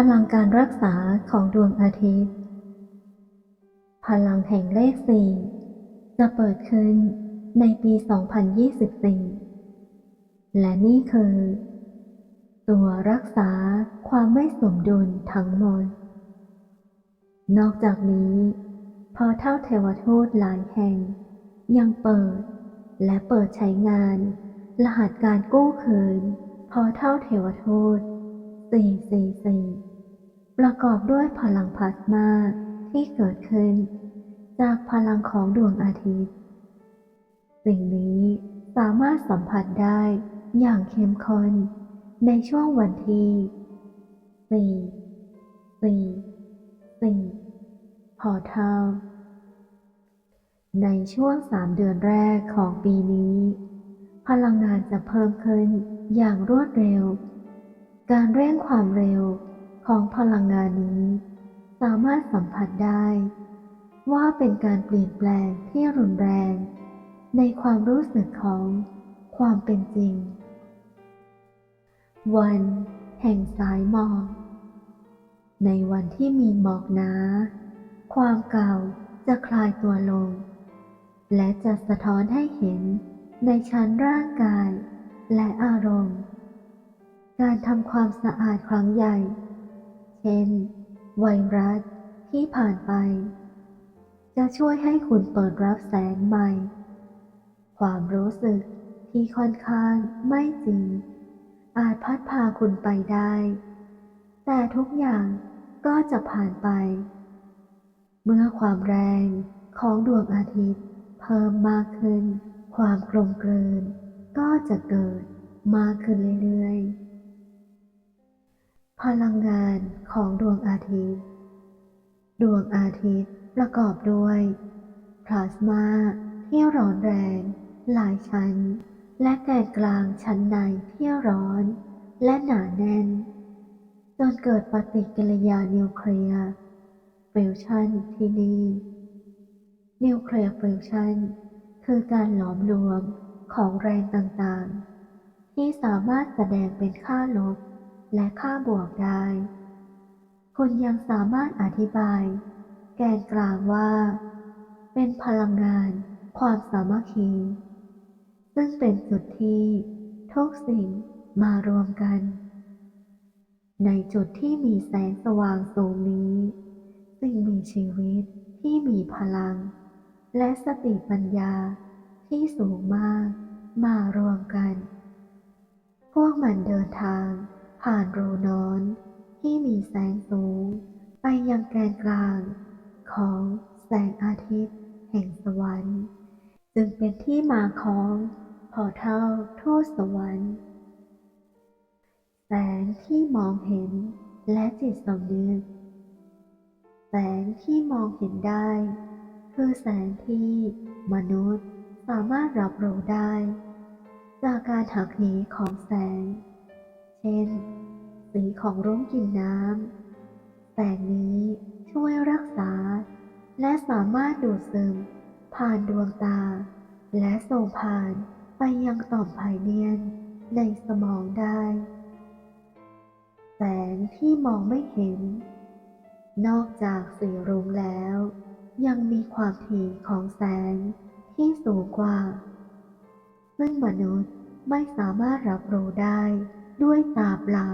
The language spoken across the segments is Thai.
พลังการรักษาของดวงอาทิตย์ พลังแห่งเลขสี่จะเปิดขึ้นในปี 2024 และนี่คือ ตัวรักษาความไม่สมดุลทั้งหมด นอกจากนี้ พอเท่าเทวทูตหลายแห่ง ยังเปิด และเปิดใช้งาน รหัสการกู้คืน พอเท่าเทวทูต 444 ประกอบด้วยพลังพลาสมาที่เกิดขึ้น จากพลังของดวงอาทิตย์ สิ่งนี้สามารถสัมผัสได้อย่างเข้มข้นในช่วงวันที่ 4 4 4 พอเท่า ในช่วงสามเดือนแรกของปีนี้ พลังงานจะเพิ่มขึ้นอย่างรวดเร็ว การเร่งความเร็วของพลังงานนี้ สามารถสัมผัสได้ ว่าเป็นการเปลี่ยนแปลงที่รุนแรง ในความรู้สึกของความเป็นจริง วันแห่งสายหมอกในวันที่มีหมอกหนา ความเก่าจะคลายตัวลง และจะสะท้อนให้เห็นในชั้นร่างกายและอารมณ์ การทำความสะอาดครั้งใหญ่ เช่น ไวรัสที่ผ่านไป จะช่วยให้คุณเปิดรับแสงใหม่ ความรู้สึกที่ค่อนข้างไม่จริง อาจพัดพาคุณไปได้ แต่ทุกอย่างก็จะผ่านไป เมื่อความแรงของดวงอาทิตย์ เพิ่มมากขึ้น ความกลมกลืนก็จะเกิดมากขึ้นเรื่อยๆ พลังงานของดวงอาทิตย์ ดวงอาทิตย์ประกอบด้วยพลาสมาที่ร้อนแรง หลายชั้น และแกนกลางชั้นในที่ร้อน และหนาแน่น จนเกิดปฏิกิริยานิวเคลียร์ฟิวชันที่นี่ นิวเคลียร์ฟิวชันคือการหลอมรวมของแรงต่างๆ ที่สามารถแสดงเป็นค่าลบ และค่าบวกได้คุณยังสามารถอธิบาย แกนกลางว่า เป็นพลังงาน ความสามัคคี ซึ่งเป็นจุดที่ทุกสิ่งมารวมกัน ในจุดที่มีแสงสว่างสูงนี้ สิ่งมีชีวิตที่มีพลัง และสติปัญญาที่สูงมากมารวมกัน พวกมันเดินทาง ผ่านรูนอนที่มีแสงสูง ไปยังแกนกลาง ของแสงอาทิตย์ แห่งสวรรค์ จึงเป็นที่มาของพอเท่าทูตสวรรค์ แสงที่มองเห็นและจิตสำนึกแสงที่มองเห็นได้ คือแสงที่มนุษย์สามารถรับรู้ได้ จากการหักเหของแสง ช่น สีของรุ้งกินน้ำแสงนี้ช่วยรักษา และสามารถดูดซึม ผ่านดวงตา และส่งผ่านไปยังต่อมไผ่เนียนในสมองได้ แสงที่มองไม่เห็น นอกจากสีรุ้งแล้ว ยังมีความถี่ของแสงที่สูงกว่า ซึ่งมนุษย์ไม่สามารถรับรู้ได้ ด้วยตาเปล่า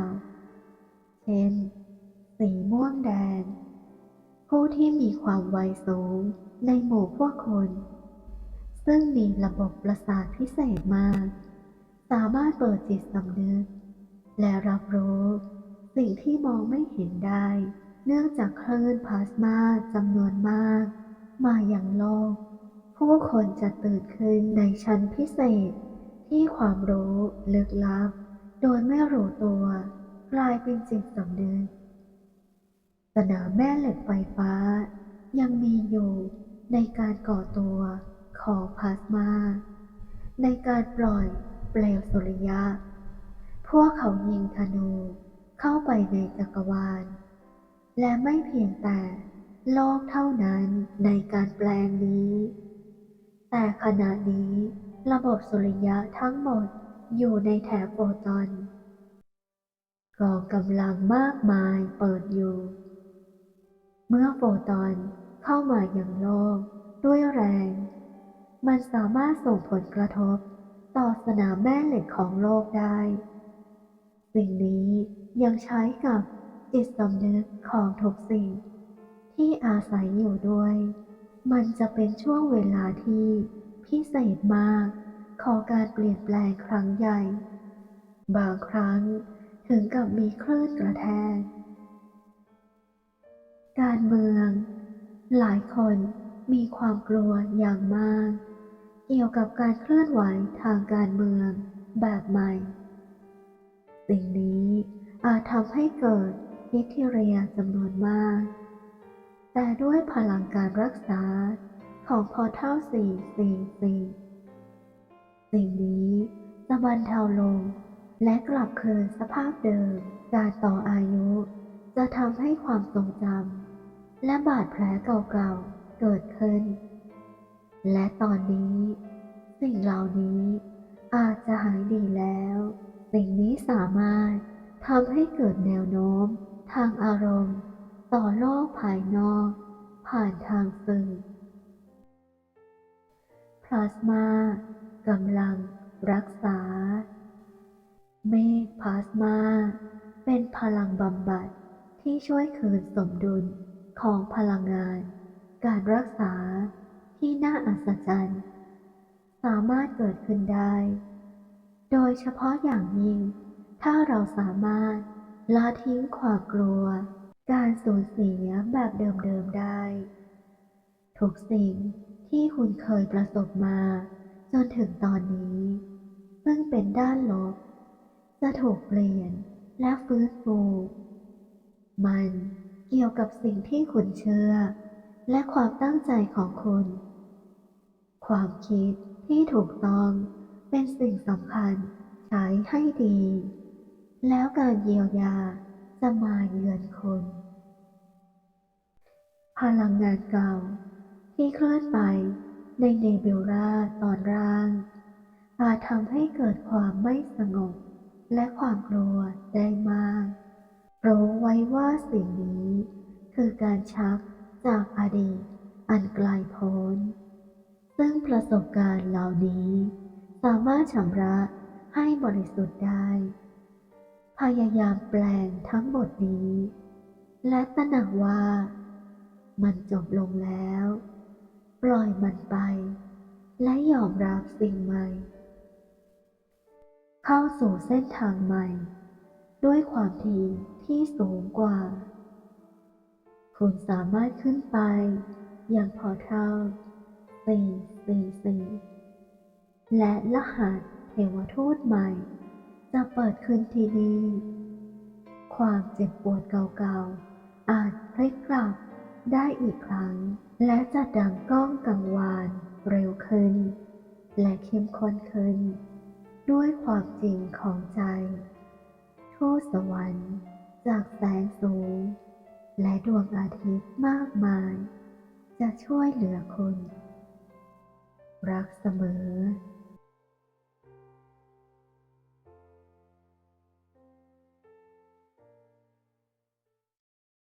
เช่น สีม่วงแดง ผู้ที่มีความไวสูงในหมู่พวกคน ซึ่งมีระบบประสาทพิเศษมาก สามารถเปิดจิตสำนึก และรับรู้สิ่งที่มองไม่เห็นได้ เนื่องจากคลื่นพลาสมาจำนวนมาก มาอย่างโลก ผู้คนจะตื่นขึ้นในชั้นพิเศษที่ความรู้ลึกลับ โดยไม่รู้ตัว กลายเป็นจิตสำนึกสนามแม่เหล็กไฟฟ้า ยังมีอยู่ในการก่อตัวของพลาสมา ในการปล่อยเปลวสุริยะ พวกเขายิงธนูเข้าไปในจักรวาล และไม่เพียงแต่โลกเท่านั้นในการแปลงนี้ แต่ขณะนี้ระบบสุริยะทั้งหมด อยู่ในแถบโฟตอนกองกำลังมากมายเปิดอยู่ เมื่อโฟตอนเข้ามาอย่างโลกด้วยแรง มันสามารถส่งผลกระทบต่อสนามแม่เหล็กของโลกได้ สิ่งนี้ยังใช้กับจิตสำนึกของทุกสิ่ง ที่อาศัยอยู่ด้วย มันจะเป็นช่วงเวลาที่พิเศษมาก ของการเปลี่ยนแปลงครั้งใหญ่ บางครั้งถึงกับมีคลื่นกระแทก การเมือง หลายคนมีความกลัวอย่างมาก เกี่ยวกับการเคลื่อนไหวทางการเมืองแบบใหม่ สิ่งนี้อาจทำให้เกิดนิทิเรียจำนวนมาก แต่ด้วยพลังการรักษาของพอเท่า 444 สิ่งนี้จะบรรเทาลง และกลับคืนสภาพเดิม การต่ออายุ จะทำให้ความทรงจำและบาดแผลเก่าๆเกิดขึ้น และตอนนี้ สิ่งเหล่านี้อาจจะหายดีแล้ว สิ่งนี้สามารถทำให้เกิดแนวโน้ม ทางอารมณ์ ต่อโลกภายนอก ผ่านทางสื่อพลาสมา กำลังรักษา เมฆพลาสมา เป็นพลังบำบัดที่ช่วยคืนสมดุลของพลังงาน การรักษาที่น่าอัศจรรย์ สามารถเกิดขึ้นได้ โดยเฉพาะอย่างยิ่ง ถ้าเราสามารถละทิ้งความกลัว การสูญเสียแบบเดิมๆได้ ทุกสิ่งที่คุณเคยประสบมา จนถึงตอนนี้ ซึ่งเป็นด้านลบ จะถูกเปลี่ยนและฟื้นฟู มันเกี่ยวกับสิ่งที่คุณเชื่อ และความตั้งใจของคุณ ความคิดที่ถูกต้องเป็นสิ่งสำคัญใช้ให้ดี แล้วการเยียวยาจะมาเยือนคุณ พลังงานเก่าที่เคลื่อนไป ในเนบิวราตอนล่าง อาจทำให้เกิดความไม่สงบ และความกลัวได้มากรู้ไว้ว่าสิ่งนี้ คือการชักจากอดีตอันไกลโพ้น ซึ่งประสบการณ์เหล่านี้ สามารถชำระให้บริสุทธิ์ได้ พยายามแปลงทั้งหมดนี้ และตระหนักว่า มันจบลงแล้ว ปล่อยมันไป และยอมรับสิ่งใหม่ เข้าสู่เส้นทางใหม่ ด้วยความถี่ที่สูงกว่า คุณสามารถขึ้นไป อย่างพอเท่า444และรหัสเทวทูตใหม่ จะเปิดขึ้นที่นี่ ความเจ็บปวดเก่าๆ อาจพลิกกลับ ได้อีกครั้ง และจะดังก้องกังวานเร็วขึ้น และเข้มข้นขึ้น ด้วยความจริงของใจทูตสวรรค์จากแสงสูง และดวงอาทิตย์มากมาย จะช่วยเหลือคุณ รักเสมอ